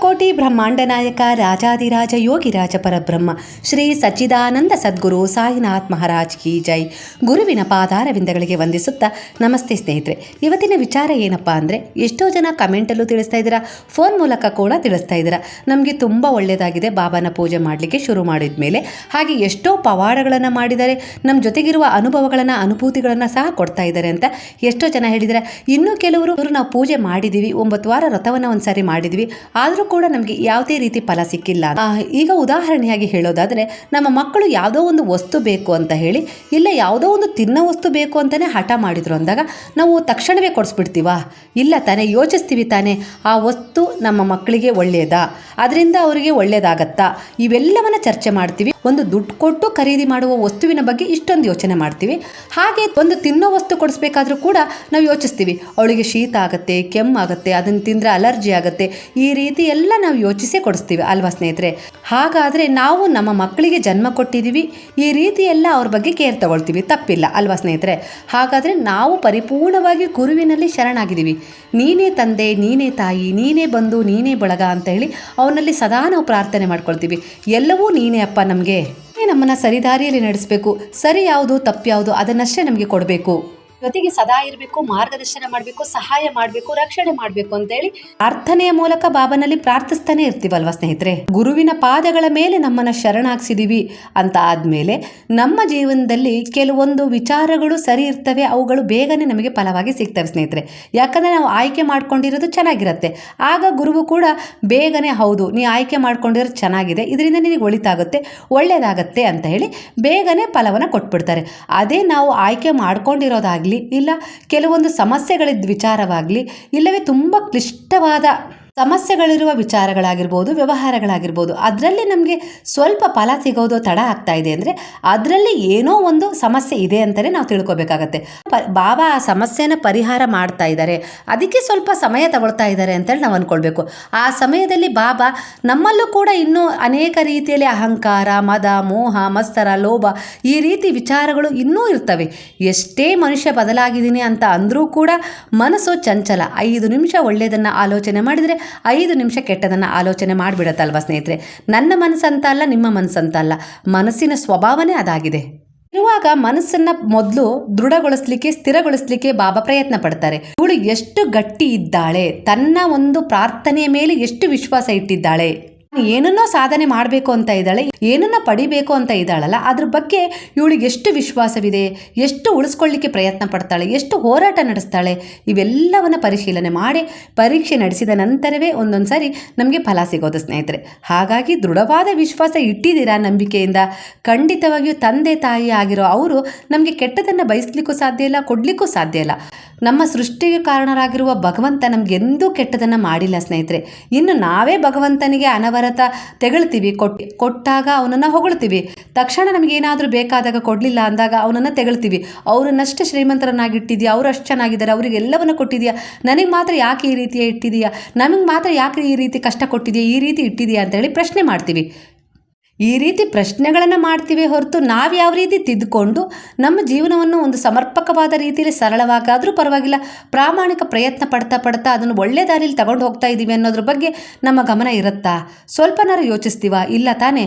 ಅಖಿಲಕೋಟಿ ಬ್ರಹ್ಮಾಂಡ ನಾಯಕ ರಾಜಾದಿರಾಜ ಯೋಗಿರಾಜ ಪರಬ್ರಹ್ಮ ಶ್ರೀ ಸಚ್ಚಿದಾನಂದ ಸದ್ಗುರು ಸಾಯಿನಾಥ್ ಮಹಾರಾಜ್ ಕಿ ಜೈ. ಗುರುವಿನ ಪಾದಾರವಿಂದಗಳಿಗೆ ವಂದಿಸುತ್ತಾ ನಮಸ್ತೆ ಸ್ನೇಹಿತರೆ. ಇವತ್ತಿನ ವಿಚಾರ ಏನಪ್ಪ ಅಂದರೆ, ಎಷ್ಟೋ ಜನ ಕಮೆಂಟಲ್ಲೂ ತಿಳಿಸ್ತಾ ಇದ್ದೀರಾ ಫೋನ್ ಮೂಲಕ ಕೂಡ ತಿಳಿಸ್ತಾ ಇದ್ದೀರಾ. ನಮಗೆ ತುಂಬ ಒಳ್ಳೆಯದಾಗಿದೆ ಬಾಬಾನ ಪೂಜೆ ಮಾಡಲಿಕ್ಕೆ ಶುರು ಮಾಡಿದ ಮೇಲೆ. ಹಾಗೆ ಎಷ್ಟೋ ಪವಾಡಗಳನ್ನು ಮಾಡಿದ್ದಾರೆ ನಮ್ಮ ಜೊತೆಗಿರುವ ಅನುಭವಗಳನ್ನು, ಅನುಭೂತಿಗಳನ್ನು ಸಹ ಕೊಡ್ತಾ ಇದ್ದಾರೆ ಅಂತ ಎಷ್ಟೋ ಜನ ಹೇಳಿದ್ದಾರೆ ಇನ್ನೂ ಕೆಲವರು "ಇವ್ರು ನಾವು ಪೂಜೆ ಮಾಡಿದ್ದೀವಿ ಒಂಬತ್ತು ವಾರ ರಥವನ್ನು ಒಂದು ಸಾರಿ ಮಾಡಿದ್ವಿ, ಆದರೂ ಕೂಡ ನಮಗೆ ಯಾವುದೇ ರೀತಿ ಫಲ ಸಿಕ್ಕಿಲ್ಲ. ಈಗ ಉದಾಹರಣೆಯಾಗಿ ಹೇಳೋದಾದರೆ, ನಮ್ಮ ಮಕ್ಕಳು ಯಾವುದೋ ಒಂದು ವಸ್ತು ಬೇಕು ಅಂತ ಹೇಳಿ, ಇಲ್ಲ ಯಾವುದೋ ಒಂದು ತಿನ್ನೋ ವಸ್ತು ಬೇಕು ಅಂತಲೇ ಹಠ ಮಾಡಿದ್ರು ಅಂದಾಗ, ನಾವು ತಕ್ಷಣವೇ ಕೊಡಿಸ್ಬಿಡ್ತೀವಾ? ಇಲ್ಲ ತಾನೇ, ಯೋಚಿಸ್ತೀವಿ ತಾನೇ, ಆ ವಸ್ತು ನಮ್ಮ ಮಕ್ಕಳಿಗೆ ಒಳ್ಳೆಯದಾ ಅದರಿಂದ ಅವರಿಗೆ ಒಳ್ಳೆಯದಾಗತ್ತಾ ಇವೆಲ್ಲವನ್ನ ಚರ್ಚೆ ಮಾಡ್ತೀವಿ. ಒಂದು ದುಡ್ಡು ಕೊಟ್ಟು ಖರೀದಿ ಮಾಡುವ ವಸ್ತುವಿನ ಬಗ್ಗೆ ಇಷ್ಟೊಂದು ಯೋಚನೆ ಮಾಡ್ತೀವಿ. ಹಾಗೆ ಒಂದು ತಿನ್ನೋ ವಸ್ತು ಕೊಡಿಸ್ಬೇಕಾದ್ರೂ ಕೂಡ ನಾವು ಯೋಚಿಸ್ತೀವಿ. ಅವಳಿಗೆ ಶೀತ ಆಗುತ್ತೆ ಕೆಮ್ಮಾಗುತ್ತೆ ಅದನ್ನು ತಿಂದರೆ ಅಲರ್ಜಿ ಆಗುತ್ತೆ, ಈ ರೀತಿ ನಾವು ಯೋಚಿಸಿ ಕೊಡಿಸ್ತೀವಿ ಅಲ್ವಾ ಸ್ನೇಹಿತರೆ? ಹಾಗಾದರೆ ನಾವು ನಮ್ಮ ಮಕ್ಕಳಿಗೆ ಜನ್ಮ ಕೊಟ್ಟಿದ್ದೀವಿ, ಈ ರೀತಿ ಎಲ್ಲ ಅವ್ರ ಬಗ್ಗೆ ಕೇರ್ ತಗೊಳ್ತೀವಿ, ತಪ್ಪಿಲ್ಲ ಅಲ್ವಾ ಸ್ನೇಹಿತರೆ? ಹಾಗಾದರೆ ನಾವು ಪರಿಪೂರ್ಣವಾಗಿ ಗುರುವಿನಲ್ಲಿ ಶರಣಾಗಿದ್ದೀವಿ. ನೀನೇ ತಂದೆ, ನೀನೇ ತಾಯಿ, ನೀನೇ ಬಂದು ನೀನೇ ಬಳಗ ಅಂತ ಹೇಳಿ ಅವನಲ್ಲಿ ಸದಾ ನಾವು ಪ್ರಾರ್ಥನೆ ಮಾಡ್ಕೊಳ್ತೀವಿ. ಎಲ್ಲವೂ ನೀನೇ ಅಪ್ಪ ನಮಗೆ. ನಮ್ಮನ್ನು ಸರಿದಾರಿಯಲ್ಲಿ ನಡೆಸಬೇಕು. ಸರಿ ಯಾವುದು, ತಪ್ಪು ಯಾವುದು ಅದನ್ನಷ್ಟೇ ನಮಗೆ ಕೊಡಬೇಕು. ಜೊತೆಗೆ ಸದಾ ಇರಬೇಕು, ಮಾರ್ಗದರ್ಶನ ಮಾಡಬೇಕು, ಸಹಾಯ ಮಾಡಬೇಕು, ರಕ್ಷಣೆ ಮಾಡಬೇಕು ಅಂತ ಹೇಳಿ ಪ್ರಾರ್ಥನೆಯ ಮೂಲಕ ಬಾಬನಲ್ಲಿ ಪ್ರಾರ್ಥಿಸ್ತಾನೆ ಇರ್ತೀವಲ್ವಾ ಸ್ನೇಹಿತರೆ? ಗುರುವಿನ ಪಾದಗಳ ಮೇಲೆ ನಮ್ಮನ್ನ ಶರಣಾಗ್ಸಿದೀವಿ ಅಂತ ಆದ್ಮೇಲೆ ನಮ್ಮ ಜೀವನದಲ್ಲಿ ಕೆಲವೊಂದು ವಿಚಾರಗಳು ಸರಿ ಇರ್ತವೆ, ಅವುಗಳು ಬೇಗನೆ ನಮಗೆ ಫಲವಾಗಿ ಸಿಗ್ತವೆ ಸ್ನೇಹಿತರೆ. ಯಾಕಂದ್ರೆ ನಾವು ಆಯ್ಕೆ ಮಾಡ್ಕೊಂಡಿರೋದು ಚೆನ್ನಾಗಿರುತ್ತೆ. ಆಗ ಗುರುವು ಕೂಡ ಬೇಗನೆ ಹೌದು, ನೀ ಆಯ್ಕೆ ಮಾಡ್ಕೊಂಡಿರೋದು ಚೆನ್ನಾಗಿದೆ, ಇದರಿಂದ ನಿನಗೆ ಒಳಿತಾಗುತ್ತೆ ಒಳ್ಳೆಯದಾಗತ್ತೆ ಅಂತ ಹೇಳಿ ಬೇಗನೆ ಫಲವನ್ನು ಕೊಟ್ಬಿಡ್ತಾರೆ. ಅದೇ ನಾವು ಆಯ್ಕೆ ಮಾಡ್ಕೊಂಡಿರೋದಾಗಲಿ ಇಲ್ಲ ಕೆಲವೊಂದು ಸಮಸ್ಯೆಗಳಿದ್ದ ವಿಚಾರವಾಗಲಿ ಇಲ್ಲವೇ ತುಂಬ ಕ್ಲಿಷ್ಟವಾದ ಸಮಸ್ಯೆಗಳಿರುವ ವಿಚಾರಗಳಾಗಿರ್ಬೋದು, ವ್ಯವಹಾರಗಳಾಗಿರ್ಬೋದು, ಅದರಲ್ಲಿ ನಮಗೆ ಸ್ವಲ್ಪ ಫಲ ಸಿಗೋದು ತಡ ಆಗ್ತಾ ಇದೆ ಅಂದರೆ ಅದರಲ್ಲಿ ಏನೋ ಒಂದು ಸಮಸ್ಯೆ ಇದೆ ಅಂತಲೇ ನಾವು ತಿಳ್ಕೊಬೇಕಾಗತ್ತೆ. ಪ, ಬಾಬಾ ಆ ಸಮಸ್ಯೆನ ಪರಿಹಾರ ಮಾಡ್ತಾ ಇದ್ದಾರೆ. ಅದಕ್ಕೆ ಸ್ವಲ್ಪ ಸಮಯ ತಗೊಳ್ತಾ ಇದ್ದಾರೆ ಅಂತೇಳಿ ನಾವು ಅಂದ್ಕೊಳ್ಬೇಕು ಆ ಸಮಯದಲ್ಲಿ ಬಾಬಾ ನಮ್ಮಲ್ಲೂ ಕೂಡ ಇನ್ನೂ ಅನೇಕ ರೀತಿಯಲ್ಲಿ ಅಹಂಕಾರ, ಮದ, ಮೋಹ, ಮತ್ಸರ, ಲೋಭ ಈ ರೀತಿ ವಿಚಾರಗಳು ಇನ್ನೂ ಇರ್ತವೆ. ಎಷ್ಟೇ ಮನುಷ್ಯ ಬದಲಾಗಿದ್ದೀನಿ ಅಂತ ಅಂದರೂ ಕೂಡ ಮನಸ್ಸು ಚಂಚಲ. ಐದು ನಿಮಿಷ ಒಳ್ಳೆಯದನ್ನು ಆಲೋಚನೆ ಮಾಡಿದರೆ ಐದು ನಿಮಿಷ ಕೆಟ್ಟದನ್ನು ಆಲೋಚನೆ ಮಾಡಿಬಿಡತ್ತಲ್ವ ಸ್ನೇಹಿತರೆ? ನನ್ನ ಮನಸ್ಸಂತ ಅಲ್ಲ, ನಿಮ್ಮ ಮನಸ್ಸಂತ ಅಲ್ಲ. ಮನಸ್ಸಿನ ಸ್ವಭಾವನೇ ಅದಾಗಿದೆ. ಇರುವಾಗ ಮನಸ್ಸನ್ನ ಮೊದಲು ದೃಢಗೊಳಿಸ್ಲಿಕ್ಕೆ, ಸ್ಥಿರಗೊಳಿಸ್ಲಿಕ್ಕೆ ಬಾಬಾ ಪ್ರಯತ್ನ ಪಡ್ತಾರೆ. ಇವಳು ಎಷ್ಟು ಗಟ್ಟಿ ಇದ್ದಾಳೆ, ತನ್ನ ಒಂದು ಪ್ರಾರ್ಥನೆಯ ಮೇಲೆ ಎಷ್ಟು ವಿಶ್ವಾಸ ಇಟ್ಟಿದ್ದಾಳೆ. ಏನನ್ನೋ ಸಾಧನೆ ಮಾಡಬೇಕು ಅಂತ ಇದ್ದಾಳೆ, ಏನನ್ನ ಪಡಿಬೇಕು ಅಂತ ಇದ್ದಾಳಲ್ಲ, ಅದ್ರ ಬಗ್ಗೆ ಇವಳಿಗೆ ಎಷ್ಟು ವಿಶ್ವಾಸವಿದೆ, ಎಷ್ಟು ಉಳಿಸ್ಕೊಳ್ಳಿಕ್ಕೆ ಪ್ರಯತ್ನ ಪಡ್ತಾಳೆ, ಎಷ್ಟು ಹೋರಾಟ ನಡೆಸ್ತಾಳೆ, ಇವೆಲ್ಲವನ್ನ ಪರಿಶೀಲನೆ ಮಾಡಿ ಪರೀಕ್ಷೆ ನಡೆಸಿದ ನಂತರವೇ ಒಂದೊಂದು ಸಾರಿ ನಮಗೆ ಫಲ ಸಿಗೋದು ಸ್ನೇಹಿತರೆ. ಹಾಗಾಗಿ ದೃಢವಾದ ವಿಶ್ವಾಸ ಇಟ್ಟಿದ್ದೀರಾ ನಂಬಿಕೆಯಿಂದ. ಖಂಡಿತವಾಗಿಯೂ ತಂದೆ ತಾಯಿ ಆಗಿರೋ ಅವರು ನಮಗೆ ಕೆಟ್ಟದನ್ನು ಬಯಸ್ಲಿಕ್ಕೂ ಸಾಧ್ಯ ಇಲ್ಲ, ಕೊಡಲಿಕ್ಕೂ ಸಾಧ್ಯ ಇಲ್ಲ. ನಮ್ಮ ಸೃಷ್ಟಿಗೆ ಕಾರಣರಾಗಿರುವ ಭಗವಂತ ನಮಗೆಂದೂ ಕೆಟ್ಟದನ್ನು ಮಾಡಿಲ್ಲ ಸ್ನೇಹಿತರೆ. ಇನ್ನು ನಾವೇ ಭಗವಂತನಿಗೆ ಅನವರತ ತೆಗಳ್ತೀವಿ. ಕೊಟ್ಟು ಕೊಟ್ಟಾಗ ಅವನನ್ನು ಹೊಗಳ್ತೀವಿ. ತಕ್ಷಣ ನಮಗೇನಾದರೂ ಬೇಕಾದಾಗ ಕೊಡಲಿಲ್ಲ ಅಂದಾಗ ಅವನನ್ನು ತೆಗಳ್ತೀವಿ. ಅವರನ್ನಷ್ಟೇ ಶ್ರೀಮಂತರನ್ನಾಗಿಟ್ಟಿದ್ಯಾ? ಅವರು ಅಷ್ಟು ಚೆನ್ನಾಗಿದ್ದಾರೆ. ಅವ್ರಿಗೆ ಎಲ್ಲವನ್ನು ಕೊಟ್ಟಿದೆಯಾ? ನನಗೆ ಮಾತ್ರ ಯಾಕೆ ಈ ರೀತಿಯ ಇಟ್ಟಿದೆಯಾ ನಮಗೆ ಮಾತ್ರ ಯಾಕೆ ಈ ರೀತಿ ಕಷ್ಟ ಕೊಟ್ಟಿದೆಯಾ? ಈ ರೀತಿ ಇಟ್ಟಿದೆಯಾ ಅಂತೇಳಿ ಪ್ರಶ್ನೆ ಮಾಡ್ತೀವಿ. ಈ ರೀತಿ ಪ್ರಶ್ನೆಗಳನ್ನು ಮಾಡ್ತೀವಿ ಹೊರತು ನಾವು ಯಾವ ರೀತಿ ತಿದ್ದುಕೊಂಡು ನಮ್ಮ ಜೀವನವನ್ನು ಒಂದು ಸಮರ್ಪಕವಾದ ರೀತಿಯಲ್ಲಿ ಸರಳವಾಗಾದರೂ ಪರವಾಗಿಲ್ಲ, ಪ್ರಾಮಾಣಿಕ ಪ್ರಯತ್ನ ಪಡ್ತಾ ಪಡ್ತಾ ಅದನ್ನು ಒಳ್ಳೆ ದಾರಿಯಲ್ಲಿ ತಗೊಂಡು ಹೋಗ್ತಾ ಇದ್ದೀವಿ ಅನ್ನೋದ್ರ ಬಗ್ಗೆ ನಮ್ಮ ಗಮನ ಇರುತ್ತಾ? ಸ್ವಲ್ಪನಾರು ಯೋಚಿಸ್ತೀವ? ಇಲ್ಲ ತಾನೇ?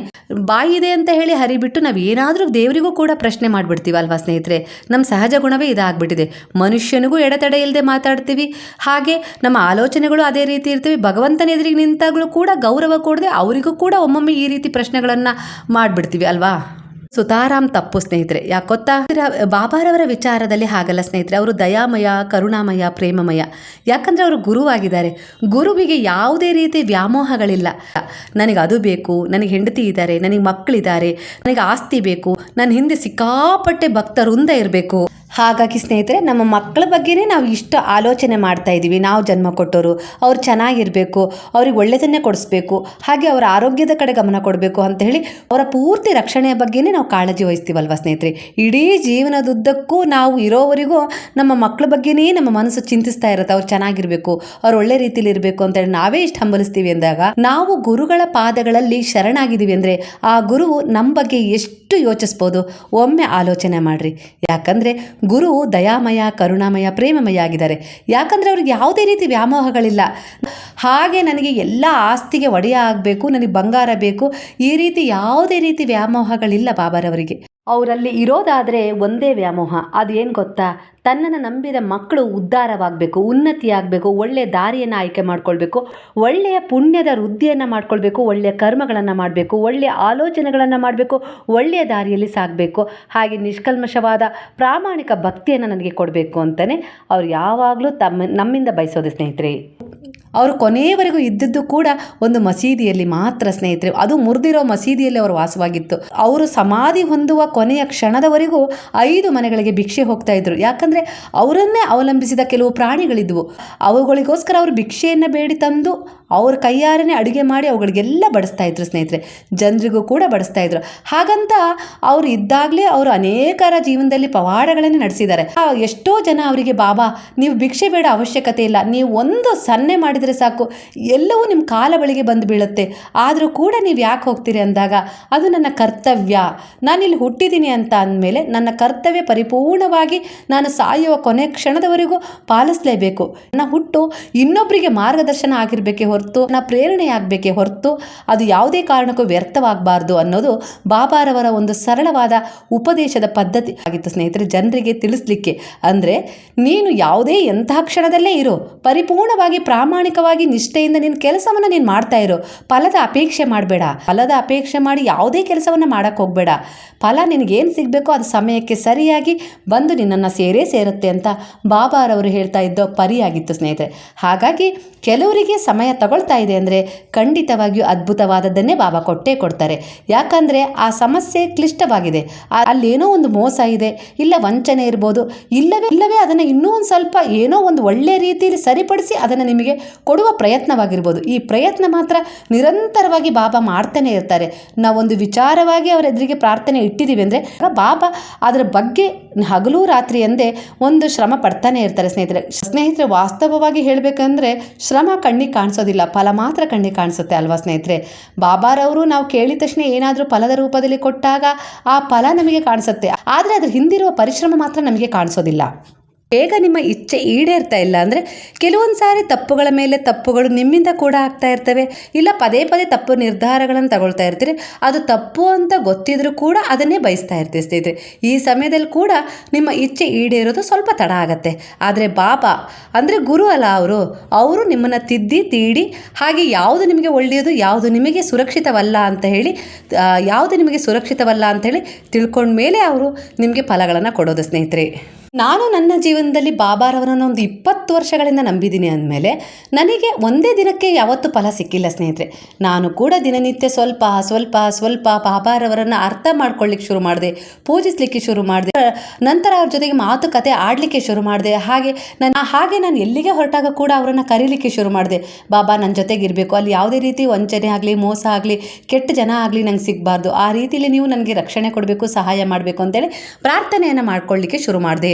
ಬಾಯಿದೆ ಅಂತ ಹೇಳಿ ಹರಿಬಿಟ್ಟು ನಾವು ಏನಾದರೂ ದೇವರಿಗೂ ಕೂಡ ಪ್ರಶ್ನೆ ಮಾಡಿಬಿಡ್ತೀವಿ ಅಲ್ವಾ ಸ್ನೇಹಿತರೆ? ನಮ್ಮ ಸಹಜ ಗುಣವೇ ಇದಾಗ್ಬಿಟ್ಟಿದೆ. ಮನುಷ್ಯನಿಗೂ ಎಡತಡೆ ಇಲ್ಲದೆ ಮಾತಾಡ್ತೀವಿ. ಹಾಗೆ ನಮ್ಮ ಆಲೋಚನೆಗಳು ಅದೇ ರೀತಿ ಇರ್ತೀವಿ. ಭಗವಂತನ ಎದುರಿಗೆ ನಿಂತಾಗಲೂ ಕೂಡ ಗೌರವ ಕೊಡದೆ ಅವರಿಗೂ ಕೂಡ ಒಮ್ಮೊಮ್ಮೆ ಈ ರೀತಿ ಪ್ರಶ್ನೆಗಳನ್ನು ಮಾಡಿಬಿಡ್ತೀವಿ ಅಲ್ವಾ? ಸುತಾರಾಮ್ ತಪ್ಪು ಸ್ನೇಹಿತರೆ ಯಾಕೊತ್ತಾ ಬಾಬಾರವರ ವಿಚಾರದಲ್ಲಿ ಹಾಗಲ್ಲ ಸ್ನೇಹಿತರೆ, ಅವರು ದಯಾಮಯ, ಕರುಣಾಮಯ, ಪ್ರೇಮಮಯ. ಯಾಕಂದರೆ ಅವರು ಗುರುವಾಗಿದ್ದಾರೆ. ಗುರುವಿಗೆ ಯಾವುದೇ ರೀತಿ ವ್ಯಾಮೋಹಗಳಿಲ್ಲ. ನನಗೆ ಅದು ಬೇಕು, ನನಗೆ ಹೆಂಡತಿ ಇದ್ದಾರೆ, ನನಗೆ ಮಕ್ಕಳಿದ್ದಾರೆ, ನನಗೆ ಆಸ್ತಿ ಬೇಕು, ನನ್ನ ಹಿಂದೆ ಸಿಕ್ಕಾಪಟ್ಟೆ ಭಕ್ತರುಂದ ಇರಬೇಕು. ಹಾಗಾಗಿ ಸ್ನೇಹಿತರೆ, ನಮ್ಮ ಮಕ್ಕಳ ಬಗ್ಗೆನೇ ನಾವು ಇಷ್ಟು ಆಲೋಚನೆ ಮಾಡ್ತಾ ಇದ್ದೀವಿ. ನಾವು ಜನ್ಮ ಕೊಟ್ಟವರು ಅವ್ರು ಚೆನ್ನಾಗಿರಬೇಕು, ಅವ್ರಿಗೆ ಒಳ್ಳೆಯದನ್ನೇ ಕೊಡಿಸ್ಬೇಕು, ಹಾಗೆ ಅವರ ಆರೋಗ್ಯದ ಕಡೆ ಗಮನ ಕೊಡಬೇಕು ಅಂತ ಹೇಳಿ ಅವರ ಪೂರ್ತಿ ರಕ್ಷಣೆಯ ಬಗ್ಗೆನೇ ನಾವು ಕಾಳಜಿ ವಹಿಸ್ತೀವಲ್ವ ಸ್ನೇಹಿತರೆ? ಇಡೀ ಜೀವನದುದ್ದಕ್ಕೂ ನಾವು ಇರೋವರೆಗೂ ನಮ್ಮ ಮಕ್ಕಳ ಬಗ್ಗೆನೇ ನಮ್ಮ ಮನಸ್ಸು ಚಿಂತಿಸ್ತಾ ಇರುತ್ತೆ. ಅವ್ರು ಚೆನ್ನಾಗಿರಬೇಕು, ಅವ್ರು ಒಳ್ಳೆ ರೀತಿಯಲ್ಲಿ ಇರಬೇಕು ಅಂತೇಳಿ ನಾವೇ ಇಷ್ಟು ಹಂಬಲಿಸ್ತೀವಿ ಅಂದಾಗ, ನಾವು ಗುರುಗಳ ಪಾದಗಳಲ್ಲಿ ಶರಣಾಗಿದ್ದೀವಿ ಅಂದರೆ ಆ ಗುರುವು ನಮ್ಮ ಬಗ್ಗೆ ಎಷ್ಟು ಯೋಚಿಸ್ಬೋದು? ಒಮ್ಮೆ ಆಲೋಚನೆ ಮಾಡಿರಿ. ಯಾಕಂದರೆ ಗುರು ದಯಾಮಯ, ಕರುಣಾಮಯ, ಪ್ರೇಮಮಯ ಆಗಿದ್ದಾರೆ. ಯಾಕಂದರೆ ಅವ್ರಿಗೆ ಯಾವುದೇ ರೀತಿ ವ್ಯಾಮೋಹಗಳಿಲ್ಲ. ಹಾಗೆ ನನಗೆ ಎಲ್ಲ ಆಸ್ತಿಗೆ ಒಡೆಯ ಆಗಬೇಕು, ನನಗೆ ಬಂಗಾರ ಬೇಕು, ಈ ರೀತಿ ಯಾವುದೇ ರೀತಿ ವ್ಯಾಮೋಹಗಳಿಲ್ಲ ಬಾಬಾರವರಿಗೆ. ಅವರಲ್ಲಿ ಇರೋದಾದರೆ ಒಂದೇ ವ್ಯಾಮೋಹ. ಅದೇನು ಗೊತ್ತಾ? ತನ್ನನ್ನು ನಂಬಿದ ಮಕ್ಕಳು ಉದ್ಧಾರವಾಗಬೇಕು, ಉನ್ನತಿಯಾಗಬೇಕು ಒಳ್ಳೆಯ ದಾರಿಯನ್ನು ಆಯ್ಕೆ ಮಾಡ್ಕೊಳ್ಬೇಕು, ಒಳ್ಳೆಯ ಪುಣ್ಯದ ವೃದ್ಧಿಯನ್ನು ಮಾಡ್ಕೊಳ್ಬೇಕು ಒಳ್ಳೆಯ ಕರ್ಮಗಳನ್ನು ಮಾಡಬೇಕು ಒಳ್ಳೆಯ ಆಲೋಚನೆಗಳನ್ನು ಮಾಡಬೇಕು, ಒಳ್ಳೆಯ ದಾರಿಯಲ್ಲಿ ಸಾಗಬೇಕು. ಹಾಗೆ ನಿಷ್ಕಲ್ಮಶವಾದ ಪ್ರಾಮಾಣಿಕ ಭಕ್ತಿಯನ್ನು ನನಗೆ ಕೊಡಬೇಕು ಅಂತಲೇ ಅವ್ರು ಯಾವಾಗಲೂ ತಮ್ಮ, ನಮ್ಮಿಂದ ಬಯಸೋದು ಸ್ನೇಹಿತರೆ. ಅವರು ಕೊನೆಯವರೆಗೂ ಇದ್ದದ್ದು ಕೂಡ ಒಂದು ಮಸೀದಿಯಲ್ಲಿ ಮಾತ್ರ, ಸ್ನೇಹಿತರೆ. ಅದು ಮುರಿದಿರೋ ಮಸೀದಿಯಲ್ಲಿ ಅವರು ವಾಸವಾಗಿತ್ತು. ಅವರು ಸಮಾಧಿ ಹೊಂದುವ ಕೊನೆಯ ಕ್ಷಣದವರೆಗೂ ಐದು ಮನೆಗಳಿಗೆ ಭಿಕ್ಷೆ ಹೋಗ್ತಾ ಇದ್ರು. ಯಾಕಂದರೆ ಅವರನ್ನೇ ಅವಲಂಬಿಸಿದ ಕೆಲವು ಪ್ರಾಣಿಗಳಿದ್ವು. ಅವುಗಳಿಗೋಸ್ಕರ ಅವರು ಭಿಕ್ಷೆಯನ್ನು ಬೇಡಿ ತಂದು ಅವ್ರ ಕೈಯಾರನೇ ಅಡುಗೆ ಮಾಡಿ ಅವುಗಳಿಗೆಲ್ಲ ಬಡಿಸ್ತಾ ಇದ್ರು, ಸ್ನೇಹಿತರೆ. ಜನರಿಗೂ ಕೂಡ ಬಡಿಸ್ತಾ ಇದ್ರು. ಹಾಗಂತ ಅವರು ಇದ್ದಾಗಲೇ ಅವರು ಅನೇಕರ ಜೀವನದಲ್ಲಿ ಪವಾಡಗಳನ್ನು ನಡೆಸಿದ್ದಾರೆ. ಎಷ್ಟೋ ಜನ ಅವರಿಗೆ, ಬಾಬಾ, ನೀವು ಭಿಕ್ಷೆ ಬೇಡ ಅವಶ್ಯಕತೆ ಇಲ್ಲ. ನೀವು ಒಂದು ಸನ್ನೆ ಮಾಡಿದರೆ ಸಾಕು. ಎಲ್ಲವೂ ನಿಮ್ಮ ಕಾಲ ಬಳಿಗೆ ಬಂದು ಬೀಳುತ್ತೆ. ಆದರೂ ಕೂಡ ನೀವು ಯಾಕೆ ಹೋಗ್ತೀರಿ ಅಂದಾಗ, ಅದು ನನ್ನ ಕರ್ತವ್ಯ. ನಾನಿಲ್ಲಿ ಹುಟ್ಟಿದ್ದೀನಿ ಅಂತ ಅಂದಮೇಲೆ ನನ್ನ ಕರ್ತವ್ಯ ಪರಿಪೂರ್ಣವಾಗಿ ನಾನು ಸಾಯುವ ಕೊನೆ ಕ್ಷಣದವರೆಗೂ ಪಾಲಿಸಲೇಬೇಕು. ನನ್ನ ಹುಟ್ಟು ಇನ್ನೊಬ್ಬರಿಗೆ ಮಾರ್ಗದರ್ಶನ ಆಗಿರಬೇಕೆ ಹೊರತು ನಾ ಪ್ರೇರಣೆ ಆಗಬೇಕೇ ಹೊರತು, ಅದು ಯಾವುದೇ ಕಾರಣಕ್ಕೂ ವ್ಯರ್ಥವಾಗಬಾರ್ದು ಅನ್ನೋದು ಬಾಬಾರವರ ಒಂದು ಸರಳವಾದ ಉಪದೇಶದ ಪದ್ಧತಿ ಆಗಿತ್ತು ಸ್ನೇಹಿತರೆ, ಜನರಿಗೆ ತಿಳಿಸ್ಲಿಕ್ಕೆ. ಅಂದರೆ, ನೀನು ಯಾವುದೇ ಎಂಥ ಕ್ಷಣದಲ್ಲೇ ಇರು, ಪರಿಪೂರ್ಣವಾಗಿ ಪ್ರಾಮಾಣಿಕವಾಗಿ ನಿಷ್ಠೆಯಿಂದ ನಿನ್ನ ಕೆಲಸವನ್ನು ನೀನು ಮಾಡ್ತಾ ಇರು. ಫಲದ ಅಪೇಕ್ಷೆ ಮಾಡಬೇಡ. ಫಲದ ಅಪೇಕ್ಷೆ ಮಾಡಿ ಯಾವುದೇ ಕೆಲಸವನ್ನು ಮಾಡೋಕ್ಕೆ ಹೋಗಬೇಡ. ಫಲ ನಿನಗೇನು ಸಿಗಬೇಕೋ ಅದು ಸಮಯಕ್ಕೆ ಸರಿಯಾಗಿ ಬಂದು ನಿನ್ನನ್ನು ಸೇರೇ ಸೇರುತ್ತೆ ಅಂತ ಬಾಬಾರವರು ಹೇಳ್ತಾ ಇದ್ದೋ ಪರಿಯಾಗಿತ್ತು ಸ್ನೇಹಿತರೆ. ಹಾಗಾಗಿ ಕೆಲವರಿಗೆ ಸಮಯ ತಗೊಳ್ತಾ ಇದೆ ಅಂದರೆ ಖಂಡಿತವಾಗಿಯೂ ಅದ್ಭುತವಾದದ್ದನ್ನೇ ಬಾಬಾ ಕೊಟ್ಟೇ ಕೊಡ್ತಾರೆ. ಯಾಕಂದರೆ ಆ ಸಮಸ್ಯೆ ಕ್ಲಿಷ್ಟವಾಗಿದೆ. ಅಲ್ಲೇನೋ ಒಂದು ಮೋಸ ಇದೆ, ಇಲ್ಲ ವಂಚನೆ ಇರ್ಬೋದು, ಇಲ್ಲವೇ ಇಲ್ಲವೇ ಅದನ್ನು ಇನ್ನೂ ಒಂದು ಸ್ವಲ್ಪ ಏನೋ ಒಂದು ಒಳ್ಳೆಯ ರೀತಿಯಲ್ಲಿ ಸರಿಪಡಿಸಿ ಅದನ್ನು ನಿಮಗೆ ಕೊಡುವ ಪ್ರಯತ್ನವಾಗಿರ್ಬೋದು. ಈ ಪ್ರಯತ್ನ ಮಾತ್ರ ನಿರಂತರವಾಗಿ ಬಾಬಾ ಮಾಡ್ತಾನೆ ಇರ್ತಾರೆ. ನಾವೊಂದು ವಿಚಾರವಾಗಿ ಅವರ ಎದುರಿಗೆ ಪ್ರಾರ್ಥನೆ ಇಟ್ಟಿದ್ದೀವಿ ಅಂದರೆ ಬಾಬಾ ಅದರ ಬಗ್ಗೆ ಹಗಲು ರಾತ್ರಿ ಎಂದೇ ಒಂದು ಶ್ರಮ ಪಡ್ತಾನೆ ಇರ್ತಾರೆ ಸ್ನೇಹಿತರೆ. ಸ್ನೇಹಿತರೆ, ವಾಸ್ತವವಾಗಿ ಹೇಳಬೇಕಂದ್ರೆ ಶ್ರಮ ಕಣ್ಣಿಗೆ ಕಾಣಿಸೋದಿಲ್ಲ. ಫಲ ಮಾತ್ರ ಕಣ್ಣಿಗೆ ಕಾಣಿಸುತ್ತೆ ಅಲ್ವಾ ಸ್ನೇಹಿತರೆ? ಬಾಬಾರವರು ನಾವು ಕೇಳಿದ ತಕ್ಷಣ ಏನಾದರೂ ಫಲದ ರೂಪದಲ್ಲಿ ಕೊಟ್ಟಾಗ ಆ ಫಲ ನಮಗೆ ಕಾಣಿಸುತ್ತೆ. ಆದರೆ ಅದ್ರ ಹಿಂದಿರುವ ಪರಿಶ್ರಮ ಮಾತ್ರ ನಮಗೆ ಕಾಣಿಸೋದಿಲ್ಲ. ಬೇಗ ನಿಮ್ಮ ಇಚ್ಛೆ ಈಡೇರ್ತಾ ಇಲ್ಲ ಅಂದರೆ ಕೆಲವೊಂದು ಸಾರಿ ತಪ್ಪುಗಳ ಮೇಲೆ ತಪ್ಪುಗಳು ನಿಮ್ಮಿಂದ ಕೂಡ ಆಗ್ತಾ ಇರ್ತವೆ. ಇಲ್ಲ ಪದೇ ಪದೇ ತಪ್ಪು ನಿರ್ಧಾರಗಳನ್ನು ತಗೊಳ್ತಾ ಇರ್ತೀರಿ. ಅದು ತಪ್ಪು ಅಂತ ಗೊತ್ತಿದ್ರೂ ಕೂಡ ಅದನ್ನೇ ಬಯಸ್ತಾ ಇರ್ತೀವಿ ಸ್ನೇಹಿತರೆ. ಈ ಸಮಯದಲ್ಲಿ ಕೂಡ ನಿಮ್ಮ ಇಚ್ಛೆ ಈಡೇರೋದು ಸ್ವಲ್ಪ ತಡ ಆಗತ್ತೆ. ಆದರೆ ಬಾಬಾ, ಅಂದರೆ ಗುರು ಅಲ್ಲ ಅವರು. ಅವರು ನಿಮ್ಮನ್ನು ತಿದ್ದಿ, ತೀಡಿ, ಹಾಗೆ ಯಾವುದು ನಿಮಗೆ ಒಳ್ಳೆಯದು, ಯಾವುದು ನಿಮಗೆ ಸುರಕ್ಷಿತವಲ್ಲ ಅಂತ ಹೇಳಿ ಯಾವುದು ನಿಮಗೆ ಸುರಕ್ಷಿತವಲ್ಲ ಅಂತ ಹೇಳಿ ತಿಳ್ಕೊಂಡ ಮೇಲೆ ಅವರು ನಿಮಗೆ ಫಲಗಳನ್ನು ಕೊಡೋದು ಸ್ನೇಹಿತರೆ. ನಾನು ನನ್ನ ಜೀವನದಲ್ಲಿ ಬಾಬಾರವರನ್ನು ಒಂದು ಇಪ್ಪತ್ತು ವರ್ಷಗಳಿಂದ ನಂಬಿದ್ದೀನಿ ಅಂದಮೇಲೆ ನನಗೆ ಒಂದೇ ದಿನಕ್ಕೆ ಯಾವತ್ತೂ ಫಲ ಸಿಕ್ಕಿಲ್ಲ, ಸ್ನೇಹಿತರೆ. ನಾನು ಕೂಡ ದಿನನಿತ್ಯ ಸ್ವಲ್ಪ ಸ್ವಲ್ಪ ಸ್ವಲ್ಪ ಬಾಬಾರವರನ್ನು ಅರ್ಥ ಮಾಡ್ಕೊಳ್ಳಿಕ್ಕೆ ಶುರು ಮಾಡಿದೆ, ಪೂಜಿಸ್ಲಿಕ್ಕೆ ಶುರು ಮಾಡಿದೆ, ನಂತರ ಅವ್ರ ಜೊತೆಗೆ ಮಾತುಕತೆ ಆಡಲಿಕ್ಕೆ ಶುರು ಮಾಡಿದೆ. ಹಾಗೆ ನಾನು ಹಾಗೆ ನಾನು ಎಲ್ಲಿಗೆ ಹೊರಟಾಗ ಕೂಡ ಅವರನ್ನು ಕರೀಲಿಕ್ಕೆ ಶುರು ಮಾಡಿದೆ. ಬಾಬಾ ನನ್ನ ಜೊತೆಗೆ ಇರಬೇಕು. ಅಲ್ಲಿ ಯಾವುದೇ ರೀತಿ ವಂಚನೆ ಆಗಲಿ, ಮೋಸ ಆಗಲಿ, ಕೆಟ್ಟ ಜನ ಆಗಲಿ ನಂಗೆ ಸಿಗಬಾರ್ದು. ಆ ರೀತಿಯಲ್ಲಿ ನೀವು ನನಗೆ ರಕ್ಷಣೆ ಕೊಡಬೇಕು, ಸಹಾಯ ಮಾಡಬೇಕು ಅಂತೇಳಿ ಪ್ರಾರ್ಥನೆಯನ್ನು ಮಾಡ್ಕೊಳ್ಳಿಕ್ಕೆ ಶುರು ಮಾಡಿದೆ.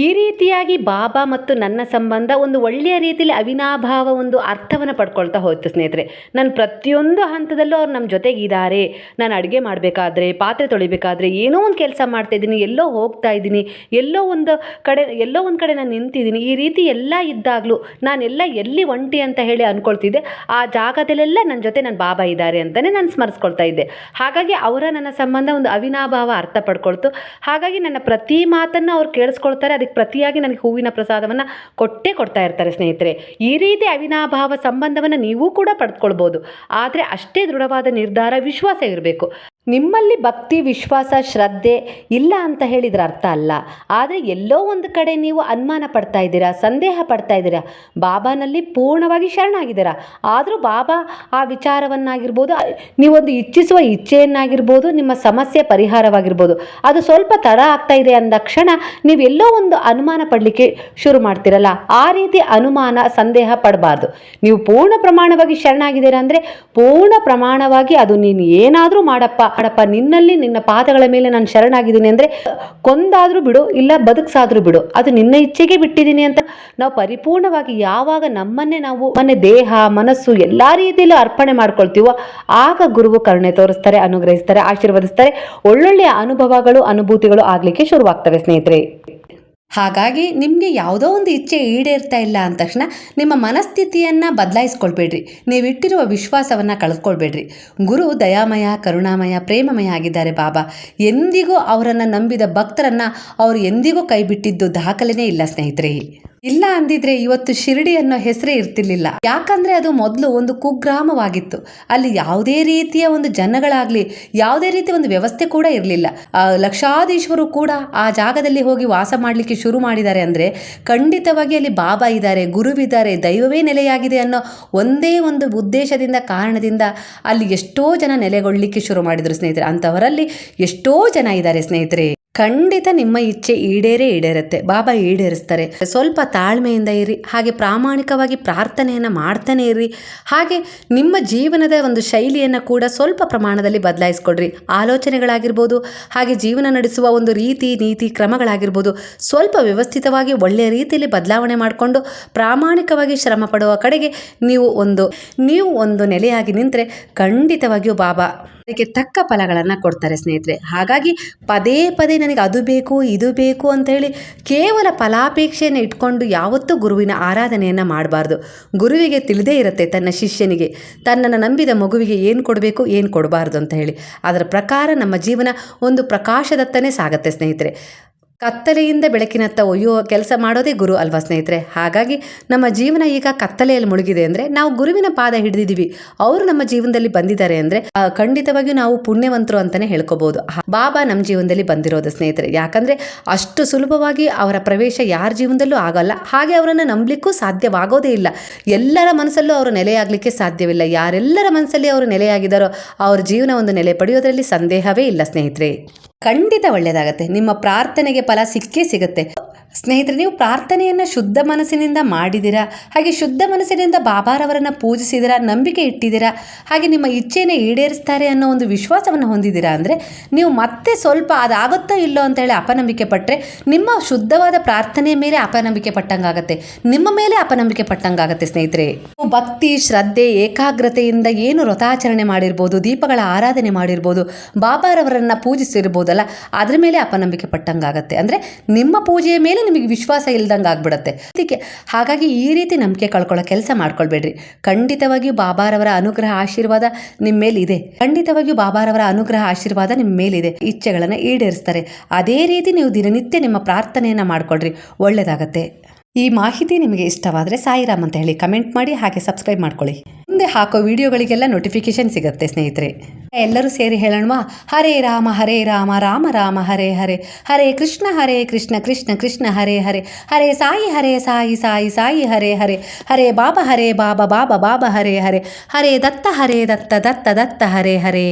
ಈ ರೀತಿಯಾಗಿ ಬಾಬಾ ಮತ್ತು ನನ್ನ ಸಂಬಂಧ ಒಂದು ಒಳ್ಳೆಯ ರೀತಿಯಲ್ಲಿ ಅವಿನಾಭಾವ ಒಂದು ಅರ್ಥವನ್ನು ಪಡ್ಕೊಳ್ತಾ ಹೋಯಿತು ಸ್ನೇಹಿತರೆ. ನಾನು ಪ್ರತಿಯೊಂದು ಹಂತದಲ್ಲೂ ಅವ್ರು ನಮ್ಮ ಜೊತೆಗಿದ್ದಾರೆ. ನಾನು ಅಡುಗೆ ಮಾಡಬೇಕಾದ್ರೆ, ಪಾತ್ರೆ ತೊಳಿಬೇಕಾದ್ರೆ, ಏನೋ ಒಂದು ಕೆಲಸ ಮಾಡ್ತಾ ಇದ್ದೀನಿ, ಎಲ್ಲೋ ಹೋಗ್ತಾ ಇದ್ದೀನಿ, ಎಲ್ಲೋ ಒಂದು ಕಡೆ, ಎಲ್ಲೋ ಒಂದು ಕಡೆ ನಾನು ನಿಂತಿದ್ದೀನಿ. ಈ ರೀತಿ ಎಲ್ಲ ಇದ್ದಾಗಲೂ ನಾನೆಲ್ಲ ಎಲ್ಲಿ ಒಂಟಿ ಅಂತ ಹೇಳಿ ಅಂದ್ಕೊಳ್ತಿದ್ದೆ ಆ ಜಾಗದಲ್ಲೆಲ್ಲ ನನ್ನ ಜೊತೆ ನನ್ನ ಬಾಬಾ ಇದ್ದಾರೆ ಅಂತಲೇ ನಾನು ಸ್ಮರಿಸ್ಕೊಳ್ತಾ ಇದ್ದೆ. ಹಾಗಾಗಿ ಅವರ ನನ್ನ ಸಂಬಂಧ ಒಂದು ಅವಿನಾಭಾವ ಅರ್ಥ ಪಡ್ಕೊಳ್ತು. ಹಾಗಾಗಿ ನನ್ನ ಪ್ರತಿ ಮಾತನ್ನು ಅವ್ರು ಕೇಳಿಸ್ಕೊಳ್ತಾರೆ ಅದಕ್ಕೆ ಪ್ರತಿಯಾಗಿ ನನಗೆ ಹೂವಿನ ಪ್ರಸಾದವನ್ನು ಕೊಟ್ಟೇ ಕೊಡ್ತಾ ಇರ್ತಾರೆ ಸ್ನೇಹಿತರೆ. ಈ ರೀತಿ ಅವಿನಾಭಾವ ಸಂಬಂಧವನ್ನು ನೀವು ಕೂಡ ಪಡೆದುಕೊಳ್ಬೋದು ಆದರೆ ಅಷ್ಟೇ ದೃಢವಾದ ನಿರ್ಧಾರ, ವಿಶ್ವಾಸ ಇರಬೇಕು. ನಿಮ್ಮಲ್ಲಿ ಭಕ್ತಿ, ವಿಶ್ವಾಸ, ಶ್ರದ್ಧೆ ಇಲ್ಲ ಅಂತ ಹೇಳಿದ್ರ ಅರ್ಥ ಅಲ್ಲ. ಆದರೆ ಎಲ್ಲೋ ಒಂದು ಕಡೆ ನೀವು ಅನುಮಾನ ಪಡ್ತಾ ಇದ್ದೀರಾ, ಸಂದೇಹ ಪಡ್ತಾ ಇದ್ದೀರಾ, ಬಾಬಾನಲ್ಲಿ ಪೂರ್ಣವಾಗಿ ಶರಣಾಗಿದ್ದೀರಾ. ಆದರೂ ಬಾಬಾ ಆ ವಿಚಾರವನ್ನಾಗಿರ್ಬೋದು, ನೀವೊಂದು ಇಚ್ಛಿಸುವ ಇಚ್ಛೆಯನ್ನಾಗಿರ್ಬೋದು, ನಿಮ್ಮ ಸಮಸ್ಯೆ ಪರಿಹಾರವಾಗಿರ್ಬೋದು. ಅದು ಸ್ವಲ್ಪ ತಡ ಆಗ್ತಾ ಇದೆ ಅಂದ ಕ್ಷಣ ನೀವೆಲ್ಲೋ ಒಂದು ಅನುಮಾನ ಪಡಲಿಕ್ಕೆ ಶುರು ಮಾಡ್ತೀರಲ್ಲ. ಆ ರೀತಿ ಅನುಮಾನ, ಸಂದೇಹ ಪಡಬಾರ್ದು. ನೀವು ಪೂರ್ಣ ಪ್ರಮಾಣವಾಗಿ ಶರಣಾಗಿದ್ದೀರಾ ಅಂದರೆ ಪೂರ್ಣ ಪ್ರಮಾಣವಾಗಿ ಅದು ನೀನು ಏನಾದರೂ ಮಾಡಪ್ಪ. ಮಾಡಪ್ಪ ನಿನ್ನಲ್ಲಿ ನಿನ್ನ ಪಾದಗಳ ಮೇಲೆ ನಾನು ಶರಣಾಗಿದ್ದೀನಿ ಅಂದರೆ, ಕೊಂದಾದರೂ ಬಿಡು, ಇಲ್ಲ ಬದುಕ್ಸಾದ್ರೂ ಬಿಡು, ಅದು ನಿನ್ನ ಇಚ್ಛೆಗೆ ಬಿಟ್ಟಿದ್ದೀನಿ ಅಂತ ನಾವು ಪರಿಪೂರ್ಣವಾಗಿ ಯಾವಾಗ ನಮ್ಮನ್ನೇ ನಾವು, ಮನೆ ದೇಹ, ಮನಸ್ಸು ಎಲ್ಲ ರೀತಿಯಲ್ಲೂ ಅರ್ಪಣೆ ಮಾಡ್ಕೊಳ್ತೀವೋ, ಆಗ ಗುರುವು ಕರುಣೆ ತೋರಿಸ್ತಾರೆ, ಅನುಗ್ರಹಿಸ್ತಾರೆ, ಆಶೀರ್ವದಿಸ್ತಾರೆ. ಒಳ್ಳೊಳ್ಳೆಯ ಅನುಭವಗಳು, ಅನುಭೂತಿಗಳು ಆಗಲಿಕ್ಕೆ ಶುರುವಾಗ್ತವೆ ಸ್ನೇಹಿತರೆ. ಹಾಗಾಗಿ ನಿಮಗೆ ಯಾವುದೋ ಒಂದು ಇಚ್ಛೆ ಈಡೇರ್ತಾ ಇಲ್ಲ ಅಂದ ತಕ್ಷಣ ನಿಮ್ಮ ಮನಸ್ಥಿತಿಯನ್ನು ಬದಲಾಯಿಸ್ಕೊಳ್ಬೇಡ್ರಿ. ನೀವಿಟ್ಟಿರುವ ವಿಶ್ವಾಸವನ್ನು ಕಳೆದುಕೊಳ್ಬೇಡ್ರಿ ಗುರು ದಯಾಮಯ, ಕರುಣಾಮಯ, ಪ್ರೇಮಮಯ ಆಗಿದ್ದಾರೆ ಬಾಬಾ. ಎಂದಿಗೂ ಅವರನ್ನು ನಂಬಿದ ಭಕ್ತರನ್ನು ಅವರು ಎಂದಿಗೂ ಕೈಬಿಟ್ಟಿದ್ದು ದಾಖಲೆಯೇ ಇಲ್ಲ ಸ್ನೇಹಿತರೆ ಇಲ್ಲ ಅಂದಿದ್ರೆ ಇವತ್ತು ಶಿರಡಿ ಅನ್ನೋ ಹೆಸರೇ ಇರ್ತಿರ್ಲಿಲ್ಲ. ಯಾಕಂದ್ರೆ ಅದು ಮೊದಲು ಒಂದು ಕುಗ್ರಾಮವಾಗಿತ್ತು. ಅಲ್ಲಿ ಯಾವುದೇ ರೀತಿಯ ಒಂದು ಜನಗಳಾಗ್ಲಿ, ಯಾವುದೇ ರೀತಿಯ ಒಂದು ವ್ಯವಸ್ಥೆ ಕೂಡ ಇರಲಿಲ್ಲ. ಲಕ್ಷಾಧೀಶ್ವರು ಕೂಡ ಆ ಜಾಗದಲ್ಲಿ ಹೋಗಿ ವಾಸ ಮಾಡಲಿಕ್ಕೆ ಶುರು ಮಾಡಿದ್ದಾರೆ ಅಂದ್ರೆ ಖಂಡಿತವಾಗಿ ಅಲ್ಲಿ ಬಾಬಾ ಇದ್ದಾರೆ ಗುರುವಿದ್ದಾರೆ ದೈವವೇ ನೆಲೆಯಾಗಿದೆ ಅನ್ನೋ ಒಂದೇ ಒಂದು ಉದ್ದೇಶದಿಂದ, ಕಾರಣದಿಂದ ಅಲ್ಲಿ ಎಷ್ಟೋ ಜನ ನೆಲೆಗೊಳ್ಳಲಿಕ್ಕೆ ಶುರು ಮಾಡಿದ್ರು ಸ್ನೇಹಿತರೆ. ಅಂಥವರಲ್ಲಿ ಎಷ್ಟೋ ಜನ ಇದ್ದಾರೆ ಸ್ನೇಹಿತರೆ. ಖಂಡಿತ ನಿಮ್ಮ ಇಚ್ಛೆ ಈಡೇರೇ ಈಡೇರುತ್ತೆ. ಬಾಬಾ ಈಡೇರಿಸ್ತಾರೆ. ಸ್ವಲ್ಪ ತಾಳ್ಮೆಯಿಂದ ಇರಿ, ಹಾಗೆ ಪ್ರಾಮಾಣಿಕವಾಗಿ ಪ್ರಾರ್ಥನೆಯನ್ನು ಮಾಡ್ತಾನೆ ಇರಿ. ಹಾಗೆ ನಿಮ್ಮ ಜೀವನದ ಒಂದು ಶೈಲಿಯನ್ನು ಕೂಡ ಸ್ವಲ್ಪ ಪ್ರಮಾಣದಲ್ಲಿ ಬದಲಾಯಿಸ್ಕೊಡ್ರಿ. ಆಲೋಚನೆಗಳಾಗಿರ್ಬೋದು, ಹಾಗೆ ಜೀವನ ನಡೆಸುವ ಒಂದು ರೀತಿ ನೀತಿ ಕ್ರಮಗಳಾಗಿರ್ಬೋದು, ಸ್ವಲ್ಪ ವ್ಯವಸ್ಥಿತವಾಗಿ ಒಳ್ಳೆಯ ರೀತಿಯಲ್ಲಿ ಬದಲಾವಣೆ ಮಾಡಿಕೊಂಡು ಪ್ರಾಮಾಣಿಕವಾಗಿ ಶ್ರಮ ಪಡುವ ಕಡೆಗೆ ನೀವು ಒಂದು ನೀವು ಒಂದು ನೆಲೆಯಾಗಿ ನಿಂತರೆ ಖಂಡಿತವಾಗಿಯೂ ಬಾಬಾ ಅದಕ್ಕೆ ತಕ್ಕ ಫಲಗಳನ್ನು ಕೊಡ್ತಾರೆ ಸ್ನೇಹಿತರೆ. ಹಾಗಾಗಿ ಪದೇ ಪದೇ ನನಗೆ ಅದು ಬೇಕು, ಇದು ಬೇಕು ಅಂತ ಹೇಳಿ ಕೇವಲ ಫಲಾಪೇಕ್ಷೆಯನ್ನು ಇಟ್ಕೊಂಡು ಯಾವತ್ತೂ ಗುರುವಿನ ಆರಾಧನೆಯನ್ನು ಮಾಡಬಾರ್ದು. ಗುರುವಿಗೆ ತಿಳಿದೇ ಇರುತ್ತೆ ತನ್ನ ಶಿಷ್ಯನಿಗೆ. ತನ್ನನ್ನು ನಂಬಿದ ಮಗುವಿಗೆ ಏನು ಕೊಡಬೇಕು, ಏನು ಕೊಡಬಾರ್ದು ಅಂತ ಹೇಳಿ. ಅದರ ಪ್ರಕಾರ ನಮ್ಮ ಜೀವನ ಒಂದು ಪ್ರಕಾಶದತ್ತನೇ ಸಾಗತ್ತೆ ಸ್ನೇಹಿತರೆ. ಕತ್ತಲೆಯಿಂದ ಬೆಳಕಿನತ್ತ ಒಯ್ಯುವ ಕೆಲಸ ಮಾಡೋದೇ ಗುರು ಅಲ್ವಾ ಸ್ನೇಹಿತರೆ? ಹಾಗಾಗಿ ನಮ್ಮ ಜೀವನ ಈಗ ಕತ್ತಲೆಯಲ್ಲಿ ಮುಳುಗಿದೆ ಅಂದರೆ ನಾವು ಗುರುವಿನ ಪಾದ ಹಿಡಿದಿದ್ದೀವಿ. ಅವರು ನಮ್ಮ ಜೀವನದಲ್ಲಿ ಬಂದಿದ್ದಾರೆ ಅಂದರೆ ಖಂಡಿತವಾಗಿಯೂ ನಾವು ಪುಣ್ಯವಂತರು ಅಂತಲೇ ಹೇಳ್ಕೋಬಹುದು ಬಾಬಾ ನಮ್ಮ ಜೀವನದಲ್ಲಿ ಬಂದಿರೋದು ಸ್ನೇಹಿತರೆ. ಯಾಕಂದರೆ ಅಷ್ಟು ಸುಲಭವಾಗಿ ಅವರ ಪ್ರವೇಶ ಯಾರ ಜೀವನದಲ್ಲೂ ಆಗಲ್ಲ. ಹಾಗೆ ಅವರನ್ನು ನಂಬಲಿಕ್ಕೂ ಸಾಧ್ಯವಾಗೋದೇ ಇಲ್ಲ. ಎಲ್ಲರ ಮನಸ್ಸಲ್ಲೂ ಅವರು ನೆಲೆಯಾಗಲಿಕ್ಕೆ ಸಾಧ್ಯವಿಲ್ಲ. ಯಾರೆಲ್ಲರ ಮನಸ್ಸಲ್ಲಿ ಅವರು ನೆಲೆಯಾಗಿದ್ದಾರೋ, ಅವರ ಜೀವನ ಒಂದು ನೆಲೆ ಪಡೆಯೋದರಲ್ಲಿ ಸಂದೇಹವೇ ಇಲ್ಲ ಸ್ನೇಹಿತರೆ. ಖಂಡಿತ ಒಳ್ಳೆಯದಾಗತ್ತೆ ನಿಮ್ಮ ಪ್ರಾರ್ಥನೆಗೆ ಫಲ ಸಿಕ್ಕೇ ಸಿಗುತ್ತೆ. ಸ್ನೇಹಿತರೆ, ನೀವು ಪ್ರಾರ್ಥನೆಯನ್ನು ಶುದ್ಧ ಮನಸ್ಸಿನಿಂದ ಮಾಡಿದಿರಾ? ಹಾಗೆ ಶುದ್ಧ ಮನಸ್ಸಿನಿಂದ ಬಾಬಾರವರನ್ನು ಪೂಜಿಸಿದಿರಾ? ನಂಬಿಕೆ ಇಟ್ಟಿದ್ದೀರಾ ಹಾಗೆ ನಿಮ್ಮ ಇಚ್ಛೆಯನ್ನು ಈಡೇರಿಸ್ತಾರೆ ಅನ್ನೋ ಒಂದು ವಿಶ್ವಾಸವನ್ನು ಹೊಂದಿದ್ದೀರಾ ಅಂದರೆ, ನೀವು ಮತ್ತೆ ಸ್ವಲ್ಪ ಅದಾಗುತ್ತೋ ಇಲ್ಲೋ ಅಂತ ಹೇಳಿ ಅಪನಂಬಿಕೆ ಪಟ್ಟರೆ ನಿಮ್ಮ ಶುದ್ಧವಾದ ಪ್ರಾರ್ಥನೆಯ ಮೇಲೆ ಅಪನಂಬಿಕೆ ಪಟ್ಟಂಗಾಗತ್ತೆ. ನಿಮ್ಮ ಮೇಲೆ ಅಪನಂಬಿಕೆ ಪಟ್ಟಂಗಾಗತ್ತೆ ಸ್ನೇಹಿತರೆ. ನೀವು ಭಕ್ತಿ, ಶ್ರದ್ಧೆ, ಏಕಾಗ್ರತೆಯಿಂದ ಏನು ವ್ರತಾಚರಣೆ ಮಾಡಿರ್ಬೋದು, ದೀಪಗಳ ಆರಾಧನೆ ಮಾಡಿರ್ಬೋದು, ಬಾಬಾರವರನ್ನು ಪೂಜಿಸಿರ್ಬೋದಲ್ಲ, ಅದರ ಮೇಲೆ ಅಪನಂಬಿಕೆ ಪಟ್ಟಂಗಾಗತ್ತೆ. ಅಂದರೆ ನಿಮ್ಮ ಪೂಜೆಯ ಮೇಲೆ ನಿಮಗೆ ವಿಶ್ವಾಸ ಇಲ್ದಂಗೆ ಆಗ್ಬಿಡತ್ತೆ. ಅದಕ್ಕೆ ಹಾಗಾಗಿ ಈ ರೀತಿ ನಂಬಿಕೆ ಕಳ್ಕೊಳ್ಳೋ ಕೆಲಸ ಮಾಡ್ಕೊಳ್ಬೇಡ್ರಿ. ಖಂಡಿತವಾಗಿಯೂ ಬಾಬಾರವರ ಅನುಗ್ರಹ ಆಶೀರ್ವಾದ ನಿಮ್ಮ ಮೇಲಿದೆ. ಖಂಡಿತವಾಗಿಯೂ ಬಾಬಾರವರ ಅನುಗ್ರಹ ಆಶೀರ್ವಾದ ನಿಮ್ಮ ಮೇಲಿದೆ. ಇಚ್ಛೆಗಳನ್ನು ಈಡೇರಿಸ್ತಾರೆ. ಅದೇ ರೀತಿ ನೀವು ದಿನನಿತ್ಯ ನಿಮ್ಮ ಪ್ರಾರ್ಥನೆಯನ್ನು ಮಾಡ್ಕೊಳ್ರಿ. ಒಳ್ಳೆಯದಾಗತ್ತೆ ಈ ಮಾಹಿತಿ ನಿಮಗೆ ಇಷ್ಟವಾದರೆ ಸಾಯಿರಾಮ್ ಅಂತ ಹೇಳಿ ಕಮೆಂಟ್ ಮಾಡಿ ಹಾಗೆ ಸಬ್ಸ್ಕ್ರೈಬ್ ಮಾಡ್ಕೊಳ್ಳಿ. ಮುಂದೆ ಹಾಕೋ ವಿಡಿಯೋಗಳಿಗೆಲ್ಲ ನೋಟಿಫಿಕೇಶನ್ ಸಿಗುತ್ತೆ ಸ್ನೇಹಿತರೆ. ಎಲ್ಲರೂ ಸೇರಿ ಹೇಳೋಣವಾ? ಹರೇ ರಾಮ ಹರೇ ರಾಮ ರಾಮ ರಾಮ, ಹರೇ ಹರೇ. ಹರೇ ಕೃಷ್ಣ ಹರೇ ಕೃಷ್ಣ ಕೃಷ್ಣ ಕೃಷ್ಣ, ಹರೇ ಹರೇ. ಹರೇ ಸಾಯಿ ಹರೇ ಸಾಯಿ ಸಾಯಿ ಸಾಯಿ, ಹರೇ ಹರೇ. ಹರೇ ಬಾಬಾ ಹರೇ ಬಾಬಾ ಬಾಬಾ ಬಾಬಾ, ಹರೇ ಹರೇ. ಹರೇ ದತ್ತ ಹರೇ ದತ್ತ ದತ್ತ ದತ್ತ, ಹರೇ ಹರೇ.